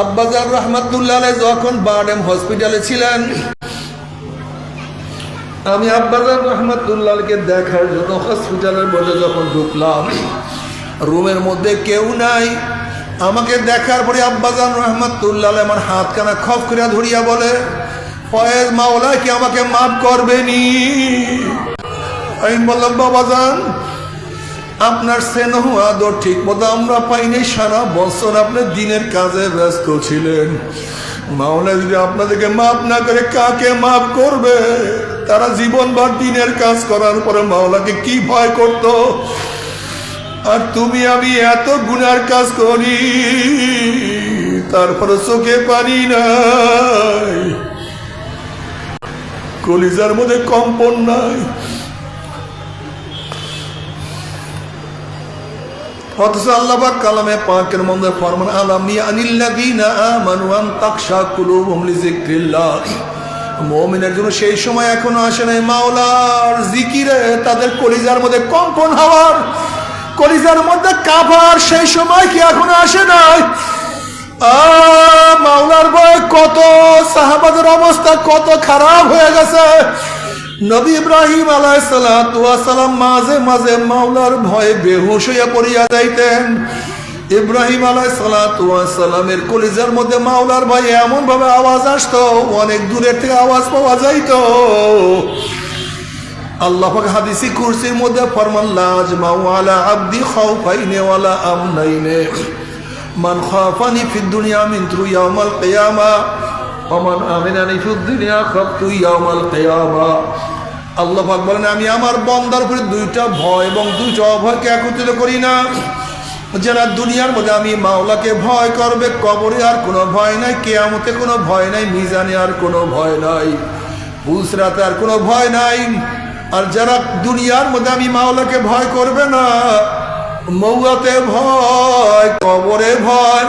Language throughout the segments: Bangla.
আব্বাজার রহমাতুল্লাহ যখন বারডেম হসপিটালে ছিলেন, আমি আব্বাজার রহমাতুল্লাহকে দেখার জন্য হসপিটালের মধ্যে যখন ঢুকলাম, রুমের মধ্যে কেউ নাই। আমাকে দেখার পরে আব্বাজান রহমাতুল্লাহ আমার হাতখানা খপ করে ধরিয়া বলে, ফয়েজ মাওলা কি আমাকে মাফ করবেনি আমি বললাম বাবাজান আপনার স্নেহ আদর ঠিক মতো আমরা পাইনি। সারা বছর আপনার দিনের কাজে ব্যস্ত ছিলেন। মাওলা যদি আপনাদেরকে মাফ না করে কাকে মাফ করবে? তারা জীবনভর দিনের কাজ করার পরে মাওলাকে কি ভয় করত? আর তুমি, আমি এত গুনার কাজ করি, তারপরে চোখে পানি নাই। কলিজার মধ্যে কম্পন নাই। অথচ আল্লাহবাক কালামে পাকের মধ্যে ফরমান আলামি আনিল্লাযীনা আমানু আন তাকশা কুলুবুহুম লিযিকরিল্লাহ। মুমিনের জন্য সেই সময় এখনও আসে নাই। মাওলার জিকিরে তাদের কলিজার মধ্যে কম্পন হওয়ার, কলিজার মধ্যে কাভার সেই সময় কি এখনও আসে নাই? মাওলার ভয় কত, সাহাবাদের অবস্থা কত খারাপ হয়ে গেছে। নবী ইব্রাহিম আলাইসালাম মাঝে মাঝে মাওলার ভয়ে বেহুশ হইয়া পড়িয়া যাইতেন। ইব্রাহিম আলাইসালামের কলিজার মধ্যে মাওলার ভয়ে এমন ভাবে আওয়াজ আসতো, অনেক দূরের থেকে আওয়াজ পাওয়া যাইত। আল্লাহ হাদিসি কুরসির মধ্যে ফরমান, লাজ মাওয়ালা আব্দি খাউফাইনে ওয়ালা আমনাইনে। মান খাফানি ফিদ দুনিয়া মিন তুরু কিয়ামা। ওমান আমিনানি ফিদ দুনিয়া খাফতু ইয়াউমাল কিয়ামা। আল্লাহ পাক বলেন, আমি আমার বন্দার উপরে দুইটা ভয় এবং দুইটা অভয়কে একত্রিত করি না। যারা দুনিয়ার মধ্যে আমি মাওলাকে ভয় করবে, কবরে আর কোনো ভয় নাই, কেয়ামতে কোনো ভয় নাই, মিজানে আর কোনো ভয় নাই পুলসরাতে আর কোনো ভয় নাই। আর যারা দুনিয়ার মধ্যে আমি মাওলাকে ভয় করবে না, মৌয়াতে ভয়, কবরে ভয়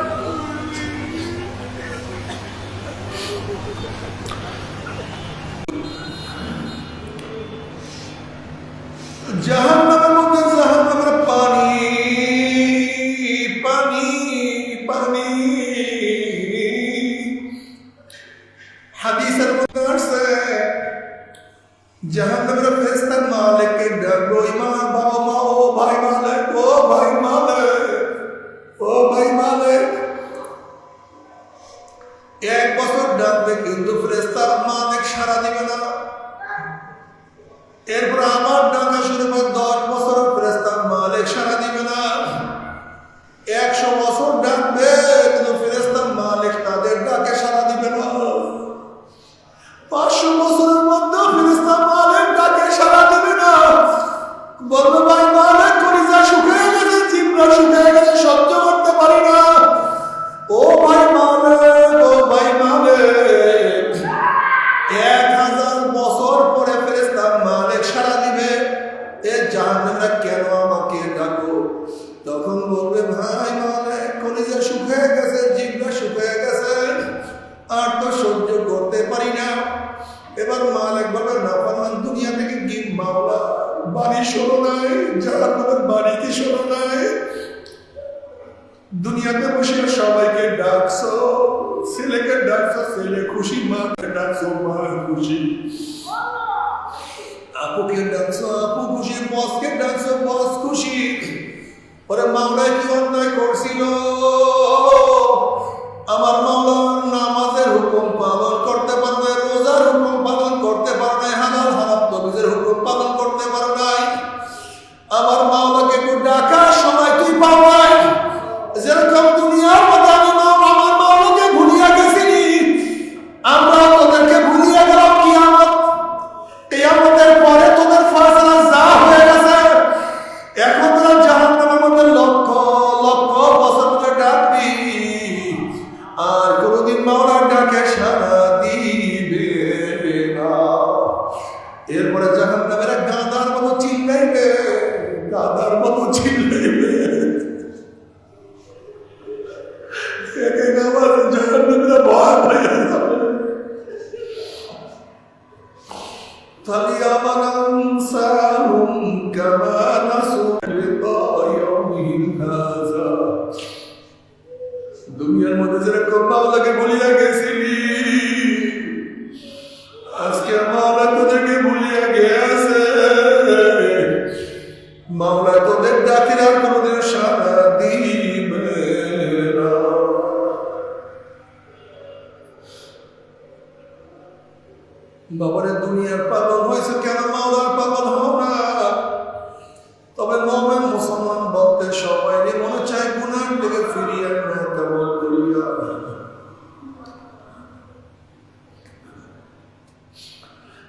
খুশি আপুকে ডাকছো মাওলা তোদের আর কোনোদিন সারা দিবে না। দুনিয়ার পাগল হয়েছে কেন? মাওলার পাগল হও না। তবে মোমেন মুসলমান বলতে সবাই মনে চায় গুনার দিকে ফিরিয়ে না কেমন করিয়া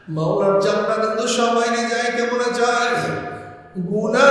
মাওলার জান্নাত কিন্তু সবাই নিয়ে যায় কেমন যায়? গুনা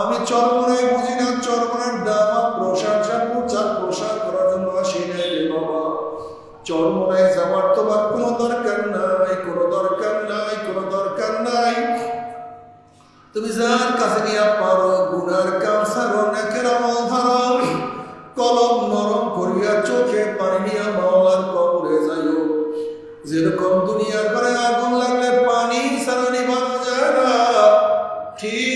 আমি চরমনে বুঝি না চরমনের দাম প্রসার করার জন্য আসি নাই বাবা। চরমনায় যাওয়ার তোমার কোনো দরকার নাই, কোনো দরকার নাই, কোনো দরকার নাই। তুমি যার কাছে গিয়া পারো, গুনার কাম সারো আমল কলম নরম করিয়া চোখে পানি নিয়া মাওলার কবরে যাইও। যেরকম দুনিয়ার ঘরে আগুন লাগলে পানি ছাড়া নিভানো যায় না। ঠিক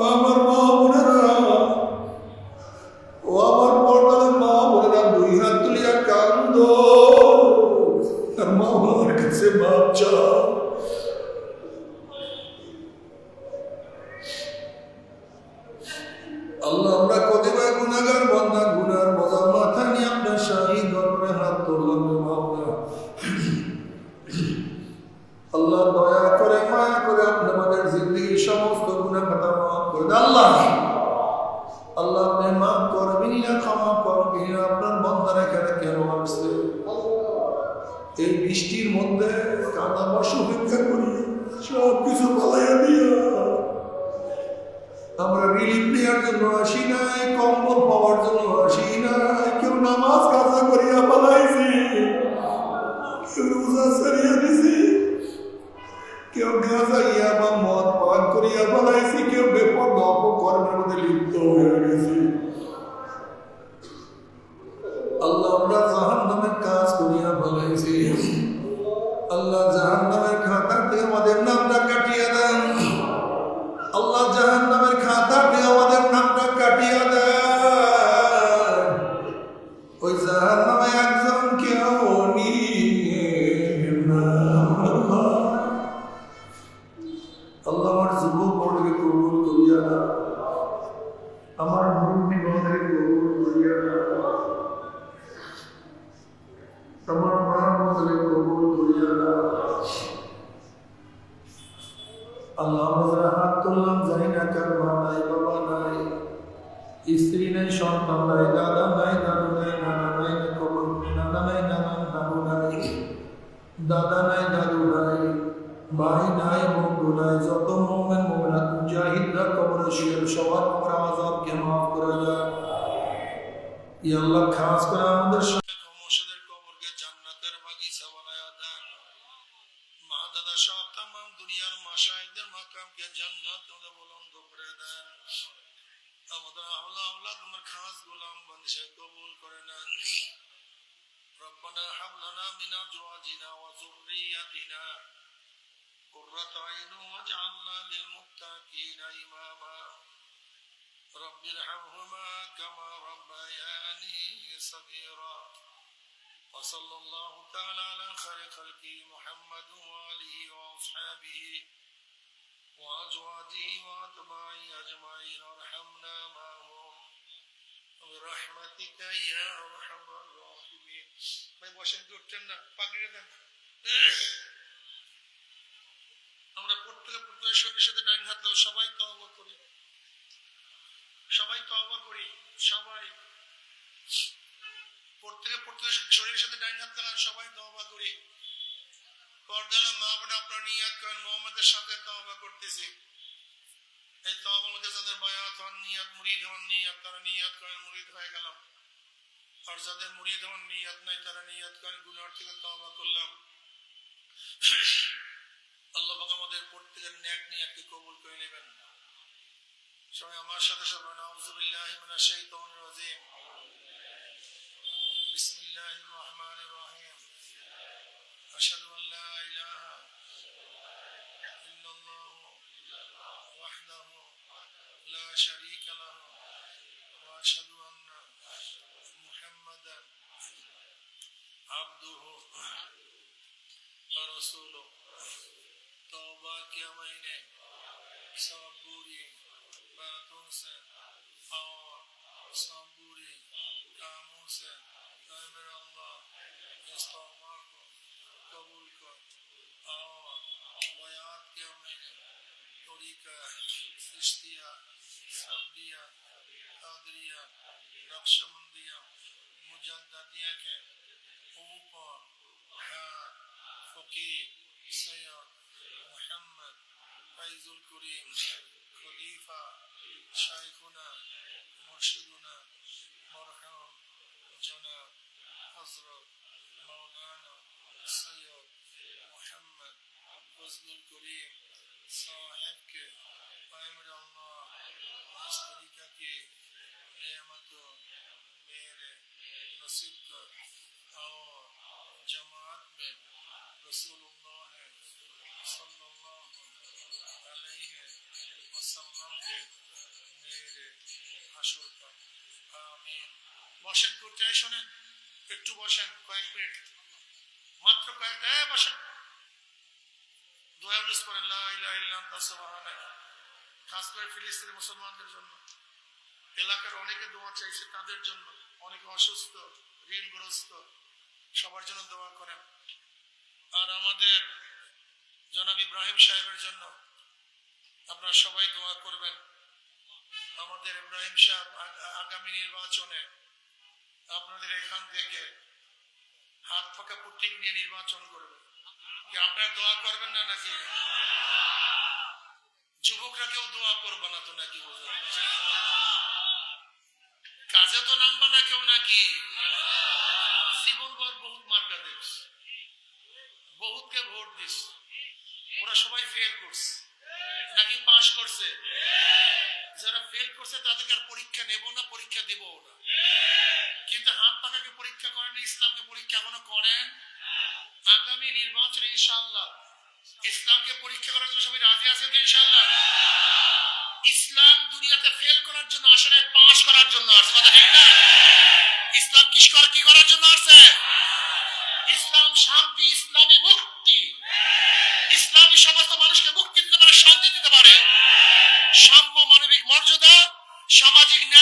Amar ওই জাহান নামে একজন কেউ নাই বাবা নাই স্ত্রী নাই সন্তান নাই দাদা নাই আল্লাহ খাস করে আমাদের সমস্যাদের কবরকে জান্নাতের বাগিচা বানায়া দেন মা দাদা সব তাম দুনিয়ার মাশাইখদের মাকামকে জান্নাত ওদের বুলন্দ করে দেন আমাদের আহলা আহলা তোমার খাস গোলাম বানিয়ে কবুল করে নেন ربنا هب لنا من ازواجنا وذرياتنا قرة عين واجعلنا للمتقين اماما رب ارحمهما كما ربياني صغيرا وصلى الله تعالى على خير خلقه محمد واله واصحابه وازواجه واتباعه اجمعين وارحمنا معهم برحمتك يا ارحم الراحمين ভাই বসেন কি উঠছেন না পাগড়ি দেন আমরা প্রত্যেকে প্রত্যেকের শরীরের সাথে ডাইন হাত দাও সবাই তওবা করি সবাই তওবা করি, সবাই। প্রত্যেকে প্রত্যেকের শরীরের সাথে ডাইন হাত লাগান সবাই তওবা করি। আপনার নিয়াত করেন, মোহাম্মদের সাথে তওবা করতেছি। এই তওবার মধ্যে বায়াত হন, নিয়াত মুরিদ হন, নিয়াত তারা নিয়াত করেন, মুরিদ হয়ে গেলাম আর যাদের মুরিদ হন, নিয়াত নাই, তারা নিয়াত করেন গুনার থেকে তওবা করলাম। আল্লাহ আমাদের প্রত্যেকের ন্যাক নিয়াতকে কবুল করে নেবেন। সবাই আমার সাথে সবাই নাউজুবিল্লাহি মিনাশ শাইতানির রাজিম বিসমিল্লাহির রহমানির রহিম আশহাদু আল একটু বসেন, কয়েক মিনিট। মাত্র কয়েকটা হ্যাঁ বসেন। দোয়া ইউনুস করেন খাস করে ফিলিস্তিনি মুসলমানদের জন্য। এলাকার অনেকে দোয়া চাইছে তাদের জন্য। অনেকে অসুস্থ, ঋণগ্রস্ত। সবার জন্য দোয়া করেন। আর আমাদের জনাব ইব্রাহিম সাহেবের জন্য আপনারা সবাই দোয়া করবেন। আমাদের ইব্রাহিম সাহেব আগামী নির্বাচনে আপনাদের এখান থেকে হাত পাকা প্রতীক নিয়ে নির্বাচন করবে। কি আপনারা দোয়া করবেন না নাকি? যুবকরা কেউ দোয়া করবে না তো নাকি কাজে তো নামবা না কেউ নাকি? জীবন ভর বহুত মার্কা দিস। বহুতকে ভোট দিস। ওরা সবাই ফেল করছে। নাকি পাস করছে? যারা ফেল করছে তাদেরকে আর পরীক্ষা নেব না, পরীক্ষা দেব না। পরীক্ষা ইসলামকে পরীক্ষা এখনও করেন? আগামী নির্বাচনে ইনশাআল্লাহ। ইসলামকে পরীক্ষা করার জন্য সবাই রাজি আছেন তো ইনশাআল্লাহ? ইসলাম দুনিয়াতে ফেল করার জন্য আসে না পাস করার জন্য আসে কথা ঠিক না? ইসলাম কি কি করার জন্য আসে ইসলাম শান্তি, ইসলামী মুক্তি। ইসলামী সমস্ত মানুষকে মুক্তি দিতে পারে, শান্তি দিতে পারে। সাম্য মানবিক মর্যাদা, সামাজিক ন্যায়